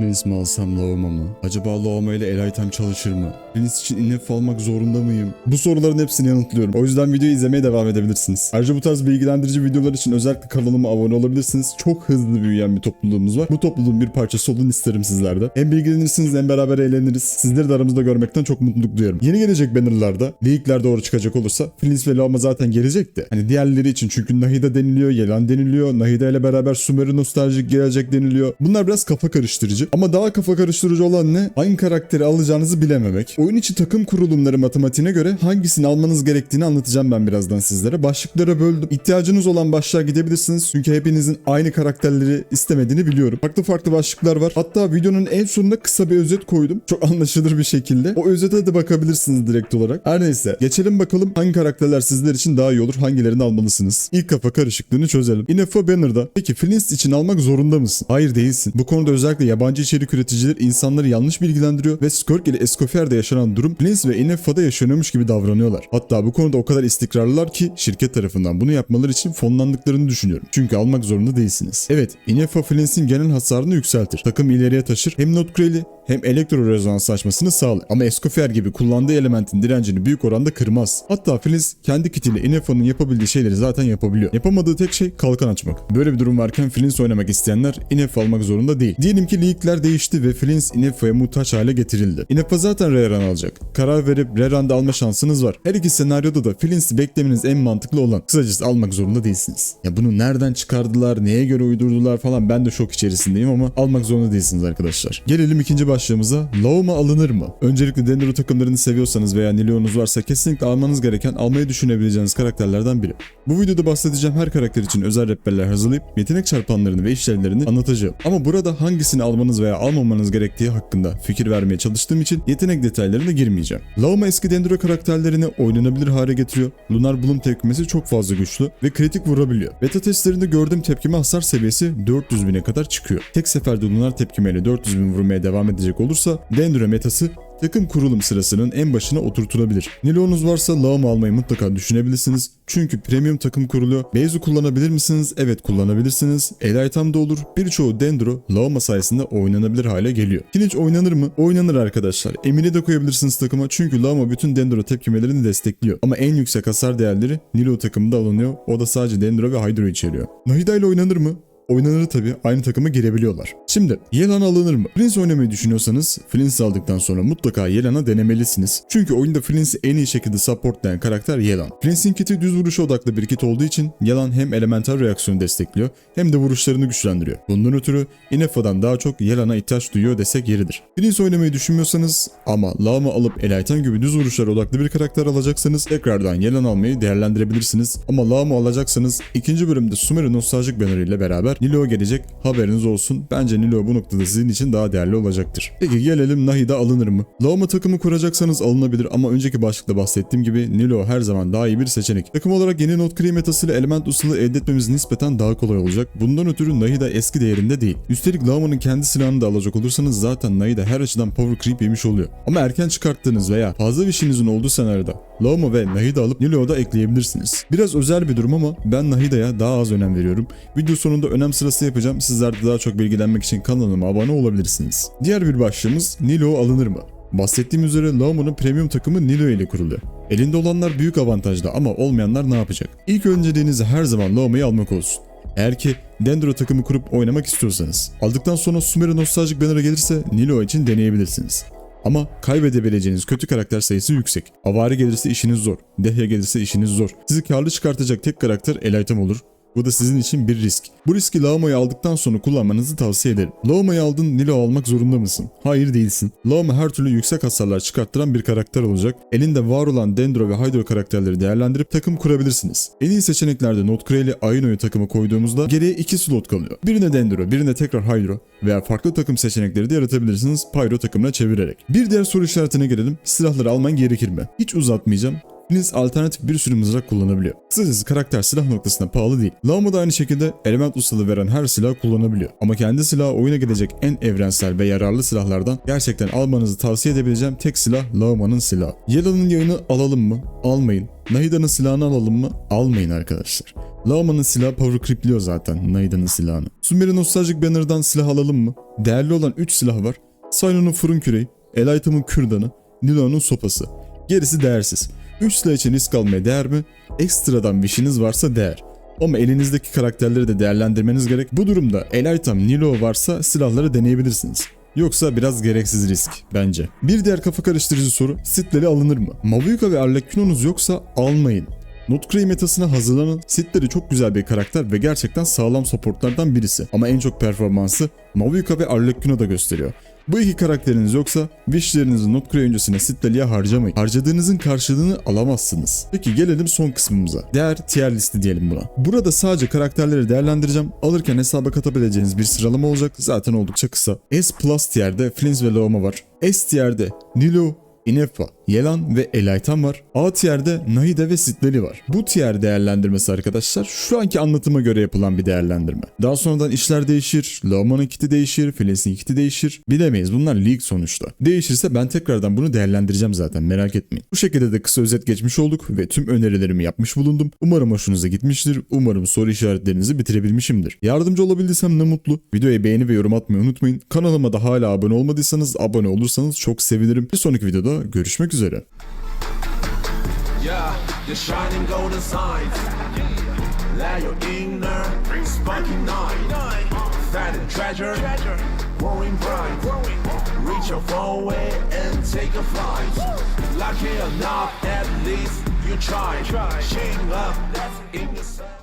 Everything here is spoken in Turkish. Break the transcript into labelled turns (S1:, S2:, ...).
S1: Lens mi alsam Laoma mı? Acaba Laoma ile Elitem çalışır mı? Lens için inef almak zorunda mıyım? Bu soruların hepsini yanıtlıyorum. O yüzden videoyu izlemeye devam edebilirsiniz. Ayrıca bu tarz bilgilendirici videolar için özellikle kanalıma abone olabilirsiniz. Çok hızlı büyüyen bir topluluğumuz var. Bu topluluğun bir parçası olun isterim sizlerde. Hem bilgilenirsiniz hem beraber eğleniriz. Sizleri de aramızda görmekten çok mutluluk duyuyorum. Yeni gelecek bannerlarda, leakler doğru çıkacak olursa Flins ve Laoma zaten gelecek de. Hani diğerleri için çünkü Nahida deniliyor, Yelan deniliyor. Nahida ile beraber Sumeru nostaljik gelecek deniliyor. Bunlar biraz kafa karıştırıcı. Ama daha kafa karıştırıcı olan ne? Hangi karakteri alacağınızı bilememek. Oyun içi takım kurulumları matematiğine göre hangisini almanız gerektiğini anlatacağım ben birazdan sizlere. Başlıklara böldüm. İhtiyacınız olan başlığa gidebilirsiniz. Çünkü hepinizin aynı karakterleri istemediğini biliyorum. Farklı farklı başlıklar var. Hatta videonun en sonunda kısa bir özet koydum. Çok anlaşılır bir şekilde. O özete de bakabilirsiniz direkt olarak. Her neyse. Geçelim bakalım hangi karakterler sizler için daha iyi olur. Hangilerini almalısınız. İlk kafa karışıklığını çözelim. Inefo Banner'da. Peki Flint için almak zorunda mısın? Hayır değilsin. Bu konuda özellikle yabancı içerik üreticiler insanları yanlış bilgilendiriyor ve Skirk ile Escoffier'de yaşanan durum Flint ve Inefa'da yaşanıyormuş gibi davranıyorlar. Hatta bu konuda o kadar istikrarlılar ki şirket tarafından bunu yapmaları için fonlandıklarını düşünüyorum. Çünkü almak zorunda değilsiniz. Evet, Inefa Flints'in genel hasarını yükseltir. Takım ileriye taşır. Hem Notgrail'i hem elektro rezonans açmasını sağlar. Ama Escoffier gibi kullandığı elementin direncini büyük oranda kırmaz. Hatta Flins kendi kitiyle Inefa'nın yapabildiği şeyleri zaten yapabiliyor. Yapamadığı tek şey kalkan açmak. Böyle bir durum varken Flins oynamak isteyenler Inefa almak zorunda değil. Diyelim ki ligler değişti ve Flins Inefa'ya muhtaç hale getirildi. Inefa zaten Reran alacak. Karar verip Reran'da alma şansınız var. Her iki senaryoda da Flins'i beklemeniz en mantıklı olan. Kısacası almak zorunda değilsiniz. Ya bunu nereden çıkardılar, neye göre uydurdular falan ben de şok içerisindeyim ama almak zorunda değilsiniz arkadaşlar. Gelelim ikinci başlığımıza. Lauma alınır mı? Öncelikle Dendro takımlarını seviyorsanız veya Nilion'unuz varsa kesinlikle almanız gereken almayı düşünebileceğiniz karakterlerden biri. Bu videoda bahsedeceğim her karakter için özel rehberler hazırlayıp yetenek çarpanlarını ve işlevlerini anlatacağım. Ama burada hangisini almanız veya almamanız gerektiği hakkında fikir vermeye çalıştığım için yetenek detaylarına girmeyeceğim. Lauma eski Dendro karakterlerini oynanabilir hale getiriyor. Lunar Bloom tepkimesi çok fazla güçlü ve kritik vurabiliyor. Beta testlerinde gördüğüm tepkime hasar seviyesi 400 bine kadar çıkıyor. Tek seferde Lunar tepkimeyle 400 bin vurmaya devam edecek olursa Dendro metası takım kurulum sırasının en başına oturtulabilir. Nilo'nuz varsa Lauma almayı mutlaka düşünebilirsiniz. Çünkü premium takım kuruluyor. Beyzu kullanabilir misiniz? Evet kullanabilirsiniz. El item de olur. Birçoğu Dendro Lauma sayesinde oynanabilir hale geliyor. Kiliç oynanır mı? Oynanır arkadaşlar. Emini de koyabilirsiniz takıma çünkü Lauma bütün Dendro tepkimelerini destekliyor. Ama en yüksek hasar değerleri Nilo takımında alınıyor. O da sadece Dendro ve Hydro içeriyor. Nahida ile oynanır mı? Oynanır tabi aynı takıma girebiliyorlar. Şimdi Yelan alınır mı? Flins oynamayı düşünüyorsanız Flins aldıktan sonra mutlaka Yelan'a denemelisiniz. Çünkü oyunda Flins'i en iyi şekilde supportlayan karakter Yelan. Flins'in kiti düz vuruşa odaklı bir kit olduğu için Yelan hem elemental reaksiyonu destekliyor hem de vuruşlarını güçlendiriyor. Bundan ötürü Inefa'dan daha çok Yelan'a ihtiyaç duyuyor desek yeridir. Flins oynamayı düşünmüyorsanız ama Lama alıp Elitan gibi düz vuruşlara odaklı bir karakter alacaksanız tekrardan Yelan almayı değerlendirebilirsiniz. Ama Lama alacaksanız ikinci bölümde Sumeru nostaljik banner ile beraber Nilo gelecek haberiniz olsun. Bence Nilo bu noktada sizin için daha değerli olacaktır. Peki gelelim Nahida alınır mı? Lama takımı kuracaksanız alınabilir ama önceki başlıkta bahsettiğim gibi Nilo her zaman daha iyi bir seçenek. Takım olarak yeni not kree metasıyla element usulü elde etmemiz nispeten daha kolay olacak. Bundan ötürü Nahida eski değerinde değil. Üstelik Lama'nın kendi silahını da alacak olursanız zaten Nahida her açıdan power creep yemiş oluyor. Ama erken çıkarttığınız veya fazla bir işinizin olduğu senaryoda Lama ve Nahida alıp Nilo'ya da ekleyebilirsiniz. Biraz özel bir durum ama ben Nahida'ya daha az önem veriyorum. Video sonunda önem sırası yapacağım. Sizler de daha çok bilgilenmek için kanalıma abone olabilirsiniz. Diğer bir başlığımız Nilo alınır mı? Bahsettiğim üzere Laomu'nun premium takımı Nilo ile kuruluyor. Elinde olanlar büyük avantajda ama olmayanlar ne yapacak? İlk önceliğiniz her zaman Laomu'yu almak olsun. Eğer ki Dendro takımı kurup oynamak istiyorsanız. Aldıktan sonra Sumeru nostaljik banner'a gelirse Nilo için deneyebilirsiniz. Ama kaybedebileceğiniz kötü karakter sayısı yüksek. Avari gelirse işiniz zor. Dehya gelirse işiniz zor. Sizi karlı çıkartacak tek karakter Elitem olur. Bu da sizin için bir risk. Bu riski Laoma'yı aldıktan sonra kullanmanızı tavsiye ederim. Laoma'yı aldın Nilo almak zorunda mısın? Hayır değilsin. Laoma her türlü yüksek hasarlar çıkarttıran bir karakter olacak. Elinde var olan Dendro ve Hydro karakterleri değerlendirip takım kurabilirsiniz. En iyi seçeneklerde Notcray ile Aino'yu takımı koyduğumuzda geriye iki slot kalıyor. Birine Dendro, birine tekrar Hydro veya farklı takım seçenekleri de yaratabilirsiniz Pyro takımına çevirerek. Bir diğer soru işaretine gelelim. Silahları alman gerekir mi? Hiç uzatmayacağım. Flins alternatif bir sürü mızrak kullanabiliyor. Kısacası karakter silah noktasında pahalı değil. Lama da aynı şekilde element ustalığı veren her silah kullanabiliyor. Ama kendi silahı oyuna gelecek en evrensel ve yararlı silahlardan gerçekten almanızı tavsiye edebileceğim tek silah Lauma'nın silahı. Yellow'nun yayını alalım mı? Almayın. Nahida'nın silahını alalım mı? Almayın arkadaşlar. Lauma'nın silahı power creepliyor zaten Nahida'nın silahını. Sumer'in Nostalgic Banner'dan silah alalım mı? Değerli olan 3 silah var. Sino'nun fırın küreği, Elaytam'ın kürdanı, Nilo'nun sopası. Gerisi değersiz. 3 silah için risk almaya değer mi? Ekstradan bir işiniz varsa değer. Ama elinizdeki karakterleri de değerlendirmeniz gerek. Bu durumda Elaytam, Nilo varsa silahları deneyebilirsiniz. Yoksa biraz gereksiz risk bence. Bir diğer kafa karıştırıcı soru Sith'leri alınır mı? Mavuika ve Arlecchino'nuz yoksa almayın. Nutcracker metasına hazırlanan Sith'leri çok güzel bir karakter ve gerçekten sağlam supportlardan birisi. Ama en çok performansı Mavuika ve Arlecchino da gösteriyor. Bu iki karakteriniz yoksa wishlerinizi Nutcracker öncesine Sith'leliğe harcamayın. Harcadığınızın karşılığını alamazsınız. Peki gelelim son kısmımıza. Değer tier listi diyelim buna. Burada sadece karakterleri değerlendireceğim. Alırken hesaba katabileceğiniz bir sıralama olacak. Zaten oldukça kısa. S Plus tier'de Flins ve Laoma var. S tier'de Nilo, Inefa, Yelan ve Elaytan var. A tier'de Nahide ve Sitleri var. Bu tier değerlendirmesi arkadaşlar şu anki anlatıma göre yapılan bir değerlendirme. Daha sonradan işler değişir, Lauma'nın kiti değişir, Filins'in kiti değişir. Bilemeyiz bunlar leak sonuçta. Değişirse ben tekrardan bunu değerlendireceğim zaten merak etmeyin. Bu şekilde de kısa özet geçmiş olduk ve tüm önerilerimi yapmış bulundum. Umarım hoşunuza gitmiştir. Umarım soru işaretlerinizi bitirebilmişimdir. Yardımcı olabildiysem ne mutlu. Videoya beğeni ve yorum atmayı unutmayın. Kanalıma da hala abone olmadıysanız abone olursanız çok sevinirim. Bir sonraki videoda görüşmek üzere.
S2: Yeah, the shining golden signs. Let your inner a treasure, growing bright. Reach your phone way and take a flight. Lucky enough, at least you tried. Shame up, that's in sun.